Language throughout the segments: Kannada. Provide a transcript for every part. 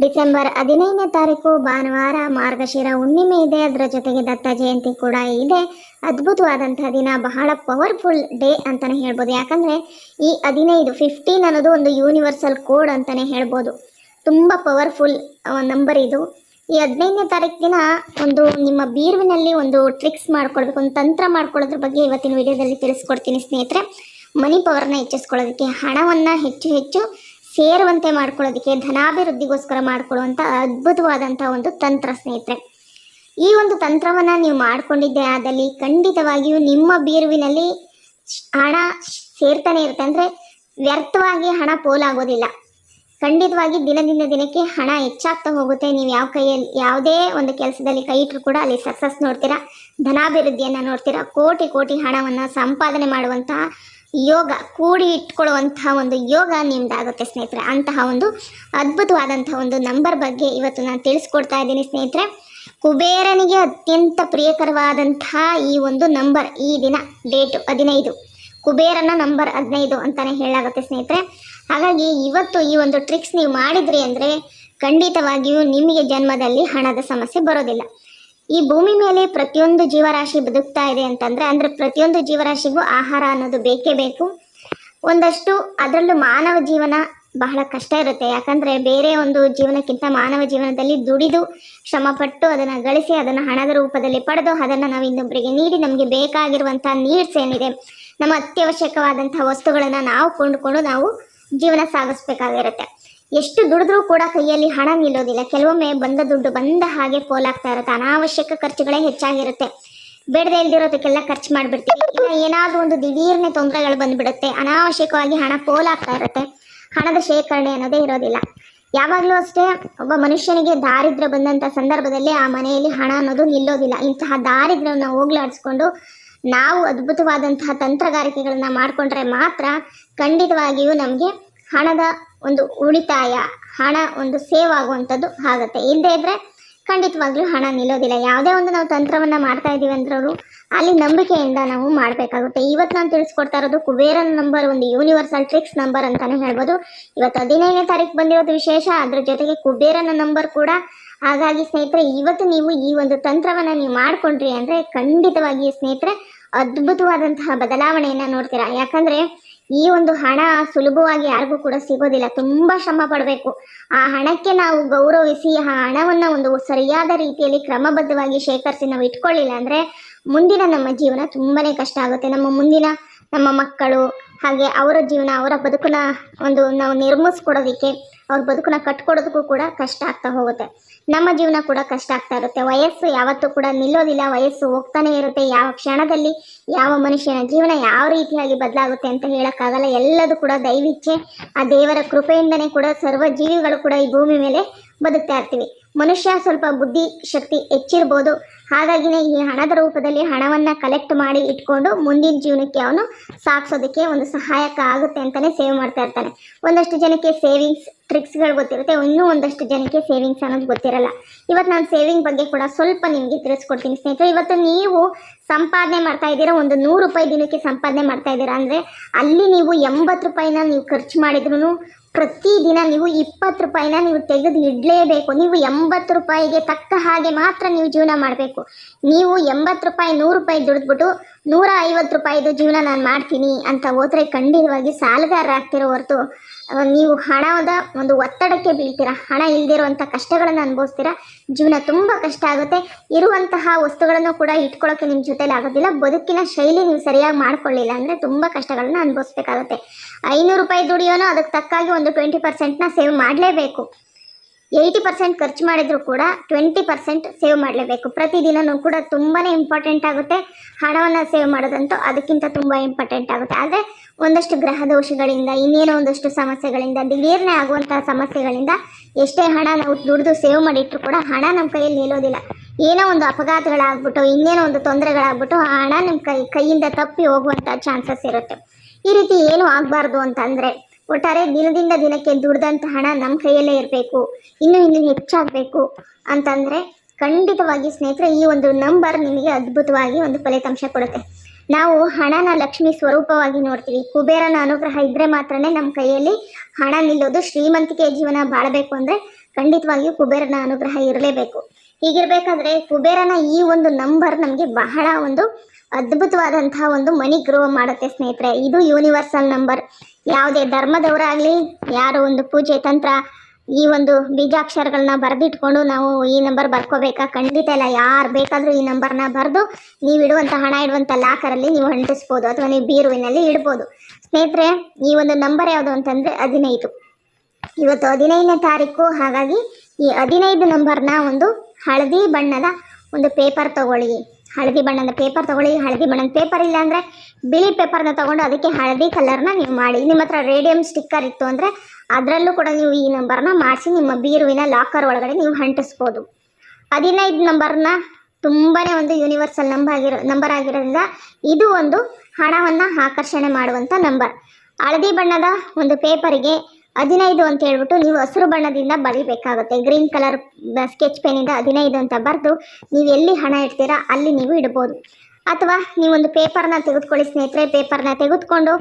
ಡಿಸೆಂಬರ್ ಹದಿನೈದನೇ ತಾರೀಕು ಭಾನುವಾರ ಮಾರ್ಗಶಿರ ಹುಣ್ಣಿಮೆ ಇದೆ. ಅದರ ಜೊತೆಗೆ ದತ್ತ ಜಯಂತಿ ಕೂಡ ಇದೆ. ಅದ್ಭುತವಾದಂತಹ ದಿನ, ಬಹಳ ಪವರ್ಫುಲ್ ಡೇ ಅಂತಲೇ ಹೇಳ್ಬೋದು. ಯಾಕಂದರೆ ಈ ಹದಿನೈದು ಫಿಫ್ಟೀನ್ ಅನ್ನೋದು ಒಂದು ಯೂನಿವರ್ಸಲ್ ಕೋಡ್ ಅಂತಲೇ ಹೇಳ್ಬೋದು. ತುಂಬ ಪವರ್ಫುಲ್ ನಂಬರ್ ಇದು. ಈ ಹದಿನೈದನೇ ದಿನ ಒಂದು ನಿಮ್ಮ ಬೀರುವಿನಲ್ಲಿ ಒಂದು ಟ್ರಿಕ್ಸ್ ಮಾಡ್ಕೊಳ್ಬೇಕು ಒಂದು ತಂತ್ರ ಮಾಡ್ಕೊಳ್ಳೋದ್ರ ಬಗ್ಗೆ ಇವತ್ತಿನ ವಿಡಿಯೋದಲ್ಲಿ ತಿಳಿಸ್ಕೊಡ್ತೀನಿ ಸ್ನೇಹಿತರೆ. ಮನಿ ಪವರ್ನ ಹೆಚ್ಚಿಸ್ಕೊಳ್ಳೋದಕ್ಕೆ ಹಣವನ್ನು ಹೆಚ್ಚು ಹೆಚ್ಚು ಸೇರುವಂತೆ ಮಾಡ್ಕೊಳ್ಳೋದಕ್ಕೆ ಧನಾಭಿವೃದ್ಧಿಗೋಸ್ಕರ ಮಾಡ್ಕೊಳ್ಳುವಂಥ ಅದ್ಭುತವಾದಂಥ ಒಂದು ತಂತ್ರ ಸ್ನೇಹಿತರೆ. ಈ ಒಂದು ತಂತ್ರವನ್ನು ನೀವು ಮಾಡಿಕೊಂಡಿದ್ದೆ ಆದಲ್ಲಿ ಖಂಡಿತವಾಗಿಯೂ ನಿಮ್ಮ ಬೀರುವಿನಲ್ಲಿ ಹಣ ಸೇರ್ತಾನೆ ಇರುತ್ತೆ. ಅಂದರೆ ವ್ಯರ್ಥವಾಗಿ ಹಣ ಪೋಲಾಗೋದಿಲ್ಲ. ಖಂಡಿತವಾಗಿ ದಿನದಿಂದ ದಿನಕ್ಕೆ ಹಣ ಹೆಚ್ಚಾಗ್ತಾ ಹೋಗುತ್ತೆ. ನೀವು ಯಾವ ಕೈಯಲ್ಲಿ ಯಾವುದೇ ಒಂದು ಕೆಲಸದಲ್ಲಿ ಕೈ ಇಟ್ಟರು ಕೂಡ ಅಲ್ಲಿ ಸಕ್ಸಸ್ ನೋಡ್ತೀರಾ. ಧನಾಭಿವೃದ್ಧಿಯನ್ನು ನೋಡ್ತೀರಾ. ಕೋಟಿ ಕೋಟಿ ಹಣವನ್ನು ಸಂಪಾದನೆ ಮಾಡುವಂತಹ ಯೋಗ, ಕೂಡಿ ಇಟ್ಕೊಳ್ಳುವಂತಹ ಒಂದು ಯೋಗ ನಿಮ್ದಾಗುತ್ತೆ ಸ್ನೇಹಿತರೆ. ಅಂತಹ ಒಂದು ಅದ್ಭುತವಾದಂತಹ ಒಂದು ನಂಬರ್ ಬಗ್ಗೆ ಇವತ್ತು ನಾನು ತಿಳಿಸ್ಕೊಡ್ತಾ ಇದ್ದೀನಿ ಸ್ನೇಹಿತರೆ. ಕುಬೇರನಿಗೆ ಅತ್ಯಂತ ಪ್ರಿಯಕರವಾದಂತಹ ಈ ಒಂದು ನಂಬರ್ ಈ ದಿನ, ಡೇಟು ಹದಿನೈದು. ಕುಬೇರನ ನಂಬರ್ ಹದಿನೈದು ಅಂತಾನೆ ಹೇಳಾಗುತ್ತೆ ಸ್ನೇಹಿತರೆ. ಹಾಗಾಗಿ ಇವತ್ತು ಈ ಒಂದು ಟ್ರಿಕ್ಸ್ ನೀವು ಮಾಡಿದ್ರಿ ಅಂದರೆ ಖಂಡಿತವಾಗಿಯೂ ನಿಮಗೆ ಜನ್ಮದಲ್ಲಿ ಹಣದ ಸಮಸ್ಯೆ ಬರೋದಿಲ್ಲ. ಈ ಭೂಮಿ ಮೇಲೆ ಪ್ರತಿಯೊಂದು ಜೀವರಾಶಿ ಬದುಕ್ತಾ ಇದೆ ಅಂತಂದ್ರೆ, ಅಂದ್ರೆ ಪ್ರತಿಯೊಂದು ಜೀವರಾಶಿಗೂ ಆಹಾರ ಅನ್ನೋದು ಬೇಕೇ ಬೇಕು. ಒಂದಷ್ಟು ಅದರಲ್ಲೂ ಮಾನವ ಜೀವನ ಬಹಳ ಕಷ್ಟ ಇರುತ್ತೆ. ಯಾಕಂದ್ರೆ ಬೇರೆ ಒಂದು ಜೀವನಕ್ಕಿಂತ ಮಾನವ ಜೀವನದಲ್ಲಿ ದುಡಿದು ಶ್ರಮಪಟ್ಟು ಅದನ್ನ ಗಳಿಸಿ ಅದನ್ನ ಹಣದ ರೂಪದಲ್ಲಿ ಪಡೆದು ಅದನ್ನ ನಾವು ಇನ್ನೊಬ್ಬರಿಗೆ ನೀಡಿ ನಮಗೆ ಬೇಕಾಗಿರುವಂತಹ ನೀಡ್ಸ್ ಏನಿದೆ, ನಮ್ಮ ಅತ್ಯವಶ್ಯಕವಾದಂತಹ ವಸ್ತುಗಳನ್ನು ನಾವು ಕೊಂಡುಕೊಂಡು ನಾವು ಜೀವನ ಸಾಗಿಸ್ಬೇಕಾಗಿರುತ್ತೆ. ಎಷ್ಟು ದುಡಿದ್ರೂ ಕೂಡ ಕೈಯಲ್ಲಿ ಹಣ ನಿಲ್ಲೋದಿಲ್ಲ. ಕೆಲವೊಮ್ಮೆ ಬಂದ ದುಡ್ಡು ಬಂದ ಹಾಗೆ ಪೋಲಾಗ್ತಾ ಇರುತ್ತೆ. ಅನಾವಶ್ಯಕ ಖರ್ಚುಗಳೇ ಹೆಚ್ಚಾಗಿರುತ್ತೆ. ಬೇಡದೇ ಇಲ್ದಿರೋದಕ್ಕೆಲ್ಲ ಖರ್ಚು ಮಾಡಿಬಿಡ್ತೀವಿ. ಇಲ್ಲ ಏನಾದರೂ ಒಂದು ದಿಢೀರ್ನೆ ತೊಂದರೆಗಳು ಬಂದುಬಿಡುತ್ತೆ. ಅನಾವಶ್ಯಕವಾಗಿ ಹಣ ಪೋಲಾಗ್ತಾ ಇರುತ್ತೆ. ಹಣದ ಶೇಖರಣೆ ಅನ್ನೋದೇ ಇರೋದಿಲ್ಲ. ಯಾವಾಗಲೂ ಅಷ್ಟೇ ಒಬ್ಬ ಮನುಷ್ಯನಿಗೆ ದಾರಿದ್ರ ಬಂದಂಥ ಸಂದರ್ಭದಲ್ಲಿ ಆ ಮನೆಯಲ್ಲಿ ಹಣ ಅನ್ನೋದು ನಿಲ್ಲೋದಿಲ್ಲ. ಇಂತಹ ದಾರಿದ್ರವನ್ನ ಹೋಗ್ಲಾಡಿಸ್ಕೊಂಡು ನಾವು ಅದ್ಭುತವಾದಂತಹ ತಂತ್ರಗಾರಿಕೆಗಳನ್ನ ಮಾಡಿಕೊಂಡ್ರೆ ಮಾತ್ರ ಖಂಡಿತವಾಗಿಯೂ ನಮಗೆ ಹಣದ ಒಂದು ಉಳಿತಾಯ, ಹಣ ಒಂದು ಸೇವ್ ಆಗುವಂಥದ್ದು ಆಗುತ್ತೆ. ಇಲ್ಲದೇ ಇದ್ದರೆ ಖಂಡಿತವಾಗ್ಲೂ ಹಣ ನಿಲ್ಲೋದಿಲ್ಲ. ಯಾವುದೇ ಒಂದು ನಾವು ತಂತ್ರವನ್ನು ಮಾಡ್ತಾ ಇದ್ದೀವಿ ಅಂದ್ರೂ ಅಲ್ಲಿ ನಂಬಿಕೆಯಿಂದ ನಾವು ಮಾಡಬೇಕಾಗುತ್ತೆ. ಇವತ್ತು ನಾನು ತಿಳಿಸ್ಕೊಡ್ತಾ ಇರೋದು ಕುಬೇರನ ನಂಬರ್ ಒಂದು ಯೂನಿವರ್ಸಲ್ ಟ್ರಿಕ್ಸ್ ನಂಬರ್ ಅಂತಾನೆ ಹೇಳ್ಬೋದು. ಇವತ್ತು ಹದಿನೈದನೇ ತಾರೀಕು ಬಂದಿರೋದು ವಿಶೇಷ. ಅದ್ರ ಜೊತೆಗೆ ಕುಬೇರನ ನಂಬರ್ ಕೂಡ. ಹಾಗಾಗಿ ಸ್ನೇಹಿತರೆ, ಇವತ್ತು ನೀವು ಈ ಒಂದು ತಂತ್ರವನ್ನು ನೀವು ಮಾಡಿಕೊಂಡ್ರಿ ಅಂದರೆ ಖಂಡಿತವಾಗಿ ಸ್ನೇಹಿತರೆ ಅದ್ಭುತವಾದಂತಹ ಬದಲಾವಣೆಯನ್ನು ನೋಡ್ತೀರಾ? ಯಾಕಂದರೆ ಈ ಒಂದು ಹಣ ಸುಲಭವಾಗಿ ಯಾರಿಗೂ ಕೂಡ ಸಿಗೋದಿಲ್ಲ. ತುಂಬ ಶ್ರಮ ಪಡಬೇಕು. ಆ ಹಣಕ್ಕೆ ನಾವು ಗೌರವಿಸಿ ಆ ಹಣವನ್ನು ಒಂದು ಸರಿಯಾದ ರೀತಿಯಲ್ಲಿ ಕ್ರಮಬದ್ಧವಾಗಿ ಶೇಖರಿಸಿ ನಾವು ಇಟ್ಕೊಳ್ಳಿಲ್ಲ ಅಂದರೆ ಮುಂದಿನ ನಮ್ಮ ಜೀವನ ತುಂಬಾ ಕಷ್ಟ ಆಗುತ್ತೆ. ನಮ್ಮ ಮುಂದಿನ ನಮ್ಮ ಮಕ್ಕಳು ಹಾಗೆ ಅವರ ಜೀವನ, ಅವರ ಬದುಕನ್ನ ಒಂದು ನಾವು ನಿರ್ಮಿಸ್ಕೊಡೋದಕ್ಕೆ ಅವ್ರ ಬದುಕನ್ನ ಕಟ್ಕೊಡೋದಕ್ಕೂ ಕೂಡ ಕಷ್ಟ ಆಗ್ತಾ ಹೋಗುತ್ತೆ. ನಮ್ಮ ಜೀವನ ಕೂಡ ಕಷ್ಟ ಆಗ್ತಾ ಇರುತ್ತೆ. ವಯಸ್ಸು ಯಾವತ್ತೂ ಕೂಡ ನಿಲ್ಲೋದಿಲ್ಲ. ವಯಸ್ಸು ಹೋಗ್ತಾನೆ ಇರುತ್ತೆ. ಯಾವ ಕ್ಷಣದಲ್ಲಿ ಯಾವ ಮನುಷ್ಯನ ಜೀವನ ಯಾವ ರೀತಿಯಾಗಿ ಬದಲಾಗುತ್ತೆ ಅಂತ ಹೇಳೋಕ್ಕಾಗಲ್ಲ. ಎಲ್ಲದೂ ಕೂಡ ದೈವಿಚ್ಛೆ ಆ ದೇವರ ಕೃಪೆಯಿಂದನೇ ಕೂಡ ಸರ್ವ ಜೀವಿಗಳು ಕೂಡ ಈ ಭೂಮಿ ಮೇಲೆ ಬದುಕ್ತಾ ಇರ್ತೀವಿ. ಮನುಷ್ಯ ಸ್ವಲ್ಪ ಬುದ್ಧಿ ಶಕ್ತಿ ಹೆಚ್ಚಿರ್ಬೋದು. ಹಾಗಾಗಿನೇ ಈ ಹಣದ ರೂಪದಲ್ಲಿ ಹಣವನ್ನು ಕಲೆಕ್ಟ್ ಮಾಡಿ ಇಟ್ಕೊಂಡು ಮುಂದಿನ ಜೀವನಕ್ಕೆ ಅವನು ಸಾಗಿಸೋದಕ್ಕೆ ಒಂದು ಸಹಾಯಕ ಆಗುತ್ತೆ ಅಂತಲೇ ಸೇವ್ ಮಾಡ್ತಾ ಇರ್ತಾನೆ. ಒಂದಷ್ಟು ಜನಕ್ಕೆ ಸೇವಿಂಗ್ಸ್ ಟ್ರಿಕ್ಸ್ಗಳು ಗೊತ್ತಿರುತ್ತೆ. ಇನ್ನೂ ಒಂದಷ್ಟು ಜನಕ್ಕೆ ಸೇವಿಂಗ್ಸ್ ಅನ್ನೋದು ಗೊತ್ತಿರಲ್ಲ. ಇವತ್ತು ನಾನು ಸೇವಿಂಗ್ ಬಗ್ಗೆ ಕೂಡ ಸ್ವಲ್ಪ ನಿಮಗೆ ತಿಳಿಸ್ಕೊಡ್ತೀನಿ ಸ್ನೇಹಿತರೆ. ಇವತ್ತು ನೀವು ಸಂಪಾದನೆ ಮಾಡ್ತಾ ಇದ್ದೀರಾ, ಒಂದು ನೂರು ರೂಪಾಯಿ ದಿನಕ್ಕೆ ಸಂಪಾದನೆ ಮಾಡ್ತಾ ಇದ್ದೀರಾ ಅಂದರೆ ಅಲ್ಲಿ ನೀವು ಎಂಬತ್ತು ರೂಪಾಯಿನ ನೀವು ಖರ್ಚು ಮಾಡಿದ್ರೂ ಪ್ರತಿದಿನ ನೀವು ಇಪ್ಪತ್ತು ರೂಪಾಯಿನ ನೀವು ತೆಗೆದು ಇಡಲೇಬೇಕು. ನೀವು ಎಂಬತ್ತು ರೂಪಾಯಿಗೆ ತಕ್ಕ ಹಾಗೆ ಮಾತ್ರ ನೀವು ಜೀವನ ಮಾಡಬೇಕು. ನೀವು ಎಂಬತ್ತು ರೂಪಾಯಿ, ನೂರು ರೂಪಾಯಿ ದುಡಿದ್ಬಿಟ್ಟು ನೂರ ಐವತ್ತು ರೂಪಾಯಿದು ಜೀವನ ನಾನು ಮಾಡ್ತೀನಿ ಅಂತ ಹೋದ್ರೆ ಖಂಡಿತವಾಗಿ ಸಾಲಗಾರ ಆಗ್ತಿರೋ ಹೊರತು ನೀವು ಹಣದ ಒಂದು ಒತ್ತಡಕ್ಕೆ ಬೀಳ್ತೀರ, ಹಣ ಇಲ್ದಿರುವಂಥ ಕಷ್ಟಗಳನ್ನು ಅನುಭವಿಸ್ತೀರಾ, ಜೀವನ ತುಂಬ ಕಷ್ಟ ಆಗುತ್ತೆ, ಇರುವಂತಹ ವಸ್ತುಗಳನ್ನು ಕೂಡ ಇಟ್ಕೊಳ್ಳೋಕ್ಕೆ ನಿಮ್ಮ ಜೊತೆಲಿ ಆಗೋದಿಲ್ಲ, ಬದುಕಿನ ಶೈಲಿ ನೀವು ಸರಿಯಾಗಿ ಮಾಡ್ಕೊಳ್ಳಿಲ್ಲ ಅಂದರೆ ತುಂಬ ಕಷ್ಟಗಳನ್ನ ಅನುಭವಿಸ್ಬೇಕಾಗುತ್ತೆ. ಐನೂರು ರೂಪಾಯಿ ದುಡಿಯೋನು ಅದಕ್ಕೆ ತಕ್ಕಾಗಿ ಒಂದು ಟ್ವೆಂಟಿ ಪರ್ಸೆಂಟ್ನ ಸೇವ್ ಮಾಡಲೇಬೇಕು. ಏಯ್ಟಿ ಪರ್ಸೆಂಟ್ ಖರ್ಚು ಮಾಡಿದರೂ ಕೂಡ ಟ್ವೆಂಟಿ ಪರ್ಸೆಂಟ್ ಸೇವ್ ಮಾಡಲೇಬೇಕು. ಪ್ರತಿದಿನವೂ ಕೂಡ ತುಂಬಾ ಇಂಪಾರ್ಟೆಂಟ್ ಆಗುತ್ತೆ ಹಣವನ್ನು ಸೇವ್ ಮಾಡೋದಂತೂ ಅದಕ್ಕಿಂತ ತುಂಬ ಇಂಪಾರ್ಟೆಂಟ್ ಆಗುತ್ತೆ. ಆದರೆ ಒಂದಷ್ಟು ಗ್ರಹ ದೋಷಗಳಿಂದ, ಇನ್ನೇನೋ ಒಂದಷ್ಟು ಸಮಸ್ಯೆಗಳಿಂದ, ದಿಢೀರ್ನೆ ಆಗುವಂಥ ಸಮಸ್ಯೆಗಳಿಂದ ಎಷ್ಟೇ ಹಣ ನಾವು ದುಡಿದು ಸೇವ್ ಮಾಡಿಟ್ಟರು ಕೂಡ ಹಣ ನಮ್ಮ ಕೈಯಲ್ಲಿ ನಿಲ್ಲೋದಿಲ್ಲ. ಏನೋ ಒಂದು ಅಪಘಾತಗಳಾಗ್ಬಿಟ್ಟು, ಇನ್ನೇನೋ ಒಂದು ತೊಂದರೆಗಳಾಗ್ಬಿಟ್ಟು ಆ ಹಣ ನಮ್ಮ ಕೈ ಕೈಯಿಂದ ತಪ್ಪಿ ಹೋಗುವಂಥ ಚಾನ್ಸಸ್ ಇರುತ್ತೆ. ಈ ರೀತಿ ಏನು ಆಗಬಾರ್ದು ಅಂತಂದರೆ ಒಟ್ಟಾರೆ ದಿನದಿಂದ ದಿನಕ್ಕೆ ದುಡ್ದಂಥ ಹಣ ನಮ್ಮ ಕೈಯಲ್ಲೇ ಇರಬೇಕು. ಇನ್ನೂ ಇನ್ನೂ ಹೆಚ್ಚಾಗಬೇಕು ಅಂತಂದರೆ ಖಂಡಿತವಾಗಿ ಸ್ನೇಹಿತರೆ ಈ ಒಂದು ನಂಬರ್ ನಿಮಗೆ ಅದ್ಭುತವಾಗಿ ಒಂದು ಫಲಿತಾಂಶ ಕೊಡುತ್ತೆ. ನಾವು ಹಣನ ಲಕ್ಷ್ಮಿ ಸ್ವರೂಪವಾಗಿ ನೋಡ್ತೀವಿ. ಕುಬೇರನ ಅನುಗ್ರಹ ಇದ್ದರೆ ಮಾತ್ರನೇ ನಮ್ಮ ಕೈಯಲ್ಲಿ ಹಣ ನಿಲ್ಲೋದು ಶ್ರೀಮಂತಿಕೆ ಜೀವನ ಬಾಳಬೇಕು ಅಂದರೆ ಖಂಡಿತವಾಗಿಯೂ ಕುಬೇರನ ಅನುಗ್ರಹ ಇರಲೇಬೇಕು. ಹೀಗಿರ್ಬೇಕಾದ್ರೆ ಕುಬೇರನ ಈ ಒಂದು ನಂಬರ್ ನಮಗೆ ಬಹಳ ಒಂದು ಅದ್ಭುತವಾದಂತಹ ಒಂದು ಮನಿ ಗ್ರೋ ಮಾಡುತ್ತೆ ಸ್ನೇಹಿತರೆ. ಇದು ಯೂನಿವರ್ಸಲ್ ನಂಬರ್ ಯಾವುದೇ ಧರ್ಮದವರಾಗಲಿ ಯಾರು ಒಂದು ಪೂಜೆ ತಂತ್ರ, ಈ ಒಂದು ಬೀಜಾಕ್ಷರಗಳನ್ನ ಬರೆದಿಟ್ಕೊಂಡು ನಾವು ಈ ನಂಬರ್ ಬರ್ಕೋಬೇಕಾ? ಖಂಡಿತ ಇಲ್ಲ. ಯಾರು ಬೇಕಾದರೂ ಈ ನಂಬರ್ನ ಬರೆದು ನೀವು ಇಡುವಂಥ ಹಣ ಇಡುವಂಥ ಲಾಕರಲ್ಲಿ ನೀವು ಅಂಟಿಸ್ಬೋದು ಅಥವಾ ನೀವು ಬೀರುವಿನಲ್ಲಿ ಇಡ್ಬೋದು. ಸ್ನೇಹಿತರೆ, ಈ ಒಂದು ನಂಬರ್ ಯಾವುದು ಅಂತಂದರೆ ಹದಿನೈದು. ಇವತ್ತು ಹದಿನೈದನೇ ತಾರೀಕು, ಹಾಗಾಗಿ ಈ ಹದಿನೈದು ನಂಬರ್ನ ಒಂದು ಹಳದಿ ಬಣ್ಣದ ಒಂದು ಪೇಪರ್ ತಗೊಳ್ಳಿ. ಹಳದಿ ಬಣ್ಣದ ಪೇಪರ್ ತಗೊಳ್ಳಿ. ಹಳದಿ ಬಣ್ಣದ ಪೇಪರ್ ಇಲ್ಲ ಅಂದರೆ ಬಿಳಿ ಪೇಪರ್ನ ತಗೊಂಡು ಅದಕ್ಕೆ ಹಳದಿ ಕಲರ್ನ ನೀವು ಮಾಡಿ. ನಿಮ್ಮ ಹತ್ರ ರೇಡಿಯಂ ಸ್ಟಿಕ್ಕರ್ ಇತ್ತು ಅಂದರೆ ಅದರಲ್ಲೂ ಕೂಡ ನೀವು ಈ ನಂಬರ್ನ ಮಾಡಿಸಿ ನಿಮ್ಮ ಬೀರುವಿನ ಲಾಕರ್ ಒಳಗಡೆ ನೀವು ಅಂಟಿಸ್ಬೋದು ಹದಿನೈದು ನಂಬರ್ನ ತುಂಬಾ ಒಂದು ಯೂನಿವರ್ಸಲ್ ನಂಬರ್ ಆಗಿರೋ ನಂಬರ್ ಆಗಿರೋದ್ರಿಂದ ಇದು ಒಂದು ಹಣವನ್ನು ಆಕರ್ಷಣೆ ಮಾಡುವಂಥ ನಂಬರ್ ಹಳದಿ ಬಣ್ಣದ ಒಂದು ಪೇಪರಿಗೆ ಹದಿನೈದು ಅಂತ ಹೇಳ್ಬಿಟ್ಟು ನೀವು ಹಸಿರು ಬಣ್ಣದಿಂದ ಬರಿಬೇಕಾಗುತ್ತೆ. ಗ್ರೀನ್ ಕಲರ್ ಸ್ಕೆಚ್ ಪೆನ್ನಿಂದ ಹದಿನೈದು ಅಂತ ಬರೆದು ನೀವು ಎಲ್ಲಿ ಹಣ ಇಡ್ತೀರಾ ಅಲ್ಲಿ ನೀವು ಇಡ್ಬೋದು. ಅಥವಾ ನೀವೊಂದು ಪೇಪರ್ನ ತೆಗೆದುಕೊಳ್ಳಿ ಸ್ನೇಹಿತರೆ ಪೇಪರ್ನ ತೆಗೆದುಕೊಂಡು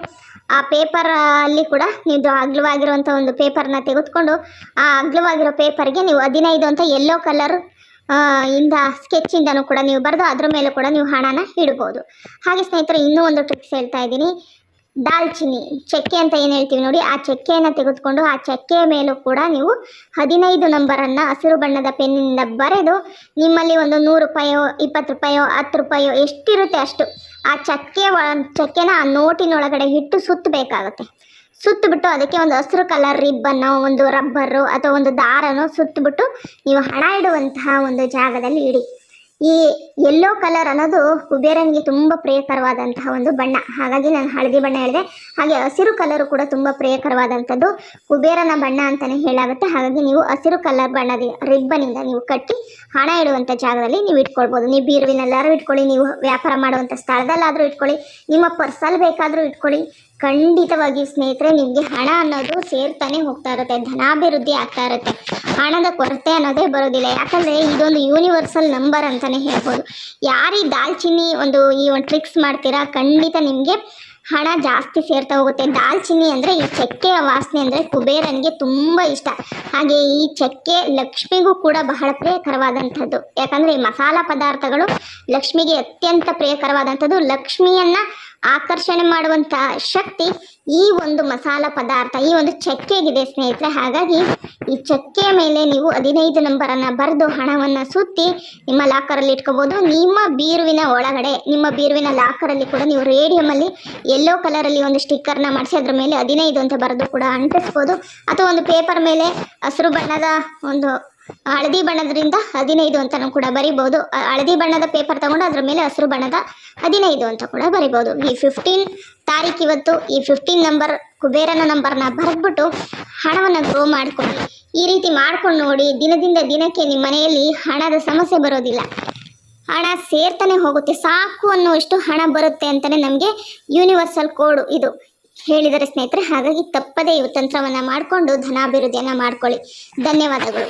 ಆ ಪೇಪರ್ ಅಲ್ಲಿ ಕೂಡ ನೀವು ಅಗ್ಲವಾಗಿರುವಂಥ ಒಂದು ಪೇಪರ್ನ ತೆಗೆದುಕೊಂಡು ಆ ಅಗ್ಲವಾಗಿರೋ ಪೇಪರ್ಗೆ ನೀವು ಹದಿನೈದು ಅಂತ ಯೆಲ್ಲೋ ಕಲರಿಂದ ಸ್ಕೆಚ್ಚಿಂದನೂ ಕೂಡ ನೀವು ಬರೆದು ಅದ್ರ ಮೇಲೆ ಕೂಡ ನೀವು ಹಣನ ಇಡ್ಬೋದು. ಹಾಗೆ ಸ್ನೇಹಿತರೆ, ಇನ್ನೂ ಒಂದು ಟ್ರಿಕ್ಸ್ ಹೇಳ್ತಾ ಇದ್ದೀನಿ. ದಾಲ್ಚಿನ್ನಿ ಚಕ್ಕೆ ಅಂತ ಏನು ಹೇಳ್ತೀವಿ ನೋಡಿ, ಆ ಚಕ್ಕೆಯನ್ನು ತೆಗೆದುಕೊಂಡು ಆ ಚಕ್ಕೆಯ ಮೇಲೂ ಕೂಡ ನೀವು ಹದಿನೈದು ನಂಬರನ್ನು ಹಸಿರು ಬಣ್ಣದ ಪೆನ್ನಿಂದ ಬರೆದು ನಿಮ್ಮಲ್ಲಿ ಒಂದು ನೂರು ರೂಪಾಯೋ, ಇಪ್ಪತ್ತು ರೂಪಾಯೋ, ಹತ್ತು ರೂಪಾಯೋ ಎಷ್ಟಿರುತ್ತೆ ಅಷ್ಟು, ಆ ಚಕ್ಕೆ ಚಕ್ಕೆನ ಆ ನೋಟಿನೊಳಗಡೆ ಇಟ್ಟು ಸುತ್ತಬೇಕಾಗುತ್ತೆ. ಸುತ್ತಬಿಟ್ಟು ಅದಕ್ಕೆ ಒಂದು ಹಸಿರು ಕಲರ್ ರಿಬ್ಬನ್ನು, ಒಂದು ರಬ್ಬರು ಅಥವಾ ಒಂದು ದಾರನೋ ಸುತ್ತಬಿಟ್ಟು ನೀವು ಹಣ ಇಡುವಂತಹ ಒಂದು ಜಾಗದಲ್ಲಿ ಇಡಿ. ಈ ಯೆಲ್ಲೋ ಕಲರ್ ಅನ್ನೋದು ಕುಬೇರನಿಗೆ ತುಂಬ ಪ್ರಿಯಕರವಾದಂತಹ ಒಂದು ಬಣ್ಣ. ಹಾಗಾಗಿ ನಾನು ಹಳದಿ ಬಣ್ಣ ಹೇಳಿದೆ. ಹಾಗೆ ಹಸಿರು ಕಲರು ಕೂಡ ತುಂಬ ಪ್ರಿಯಕರವಾದಂಥದ್ದು ಕುಬೇರನ ಬಣ್ಣ ಅಂತಲೇ ಹೇಳಾಗುತ್ತೆ. ಹಾಗಾಗಿ ನೀವು ಹಸಿರು ಕಲರ್ ಬಣ್ಣದ ರಿಬ್ಬನಿಂದ ನೀವು ಕಟ್ಟಿ ಹಣ ಇಡುವಂಥ ಜಾಗದಲ್ಲಿ ನೀವು ಇಟ್ಕೊಳ್ಬೋದು. ನೀವು ಬೀರುವಿನಲ್ಲಾದ್ರೂ ಇಟ್ಕೊಳ್ಳಿ, ನೀವು ವ್ಯಾಪಾರ ಮಾಡುವಂಥ ಸ್ಥಳದಲ್ಲಾದರೂ ಇಟ್ಕೊಳ್ಳಿ, ನಿಮ್ಮ ಪರ್ಸಲ್ಲಿ ಬೇಕಾದರೂ ಇಟ್ಕೊಳ್ಳಿ ಖಂಡಿತವಾಗಿ ಸ್ನೇಹಿತರೆ, ನಿಮಗೆ ಹಣ ಅನ್ನೋದು ಸೇರ್ತಾನೆ ಹೋಗ್ತಾ ಇರುತ್ತೆ, ಧನಾಭಿವೃದ್ಧಿ ಆಗ್ತಾ ಇರುತ್ತೆ. ಹಣದ ಕೊರತೆ ಅನ್ನೋದೇ ಬರೋದಿಲ್ಲ. ಯಾಕಂದರೆ ಇದೊಂದು ಯೂನಿವರ್ಸಲ್ ನಂಬರ್ ಅಂತಲೇ ಹೇಳ್ಬೋದು. ಯಾರೀ ದಾಲ್ಚಿನ್ನಿ ಒಂದು ಈ ಒಂದು ಟ್ರಿಕ್ಸ್ ಮಾಡ್ತೀರಾ, ಖಂಡಿತ ನಿಮಗೆ ಹಣ ಜಾಸ್ತಿ ಸೇರ್ತಾ ಹೋಗುತ್ತೆ. ದಾಲ್ಚಿನ್ನಿ ಅಂದರೆ ಈ ಚಕ್ಕೆಯ ವಾಸನೆ ಅಂದರೆ ಕುಬೇರನಿಗೆ ತುಂಬ ಇಷ್ಟ. ಹಾಗೆ ಈ ಚಕ್ಕೆ ಲಕ್ಷ್ಮಿಗೂ ಕೂಡ ಬಹಳ ಪ್ರಿಯಕರವಾದಂಥದ್ದು. ಯಾಕಂದರೆ ಈ ಮಸಾಲ ಪದಾರ್ಥಗಳು ಲಕ್ಷ್ಮಿಗೆ ಅತ್ಯಂತ ಪ್ರಿಯಕರವಾದಂಥದ್ದು. ಲಕ್ಷ್ಮಿಯನ್ನು ಆಕರ್ಷಣೆ ಮಾಡುವಂತಹ ಶಕ್ತಿ ಈ ಒಂದು ಮಸಾಲ ಪದಾರ್ಥ, ಈ ಒಂದು ಚಕ್ಕೆಗಿದೆ ಸ್ನೇಹಿತರೆ. ಹಾಗಾಗಿ ಈ ಚಕ್ಕೆಯ ಮೇಲೆ ನೀವು ಹದಿನೈದು ನಂಬರನ್ನು ಬರೆದು ಹಣವನ್ನು ಸುತ್ತಿ ನಿಮ್ಮ ಲಾಕರಲ್ಲಿ ಇಟ್ಕೋಬಹುದು ನಿಮ್ಮ ಬೀರುವಿನ ಒಳಗಡೆ, ನಿಮ್ಮ ಬೀರುವಿನ ಲಾಕರಲ್ಲಿ ಕೂಡ ನೀವು ರೇಡಿಯಮಲ್ಲಿ ಯೆಲ್ಲೋ ಕಲರಲ್ಲಿ ಒಂದು ಸ್ಟಿಕ್ಕರ್ನ ಮಾಡಿಸಿ ಅದ್ರ ಮೇಲೆ ಹದಿನೈದು ಅಂತ ಬರೆದು ಕೂಡ ಅಂಟಿಸ್ಬೋದು. ಅಥವಾ ಒಂದು ಪೇಪರ್ ಮೇಲೆ ಹಸಿರು ಬಣ್ಣದ ಒಂದು ಹಳದಿ ಬಣ್ಣದ್ರಿಂದ ಹದಿನೈದು ಅಂತಲೂ ಕೂಡ ಬರಿಬೋದು ಹಳದಿ ಬಣ್ಣದ ಪೇಪರ್ ತಗೊಂಡು ಅದ್ರ ಮೇಲೆ ಹಸಿರು ಬಣ್ಣದ ಹದಿನೈದು ಅಂತ ಕೂಡ ಬರಿಬೋದು ಈ ಫಿಫ್ಟೀನ್ ತಾರೀಕು ಇವತ್ತು, ಈ ಫಿಫ್ಟೀನ್ ನಂಬರ್ ಕುಬೇರನ ನಂಬರ್ನ ಬರೆದ್ಬಿಟ್ಟು ಹಣವನ್ನು ಗ್ರೋ ಮಾಡ್ಕೊಳ್ಳಿ. ಈ ರೀತಿ ಮಾಡ್ಕೊಂಡು ನೋಡಿ, ದಿನದಿಂದ ದಿನಕ್ಕೆ ನಿಮ್ಮ ಮನೆಯಲ್ಲಿ ಹಣದ ಸಮಸ್ಯೆ ಬರೋದಿಲ್ಲ. ಹಣ ಸೇರ್ತಾನೆ ಹೋಗುತ್ತೆ, ಸಾಕು ಅನ್ನುವಷ್ಟು ಹಣ ಬರುತ್ತೆ ಅಂತಲೇ ನಮಗೆ ಯೂನಿವರ್ಸಲ್ ಕೋಡ್ ಇದು. ಹೇಳಿದರೆ ಸ್ನೇಹಿತರೆ, ಹಾಗಾಗಿ ತಪ್ಪದೇ ಇವು ತಂತ್ರವನ್ನು ಮಾಡಿಕೊಂಡು ಧನಾಭಿವೃದ್ಧಿಯನ್ನು ಮಾಡ್ಕೊಳ್ಳಿ. ಧನ್ಯವಾದಗಳು.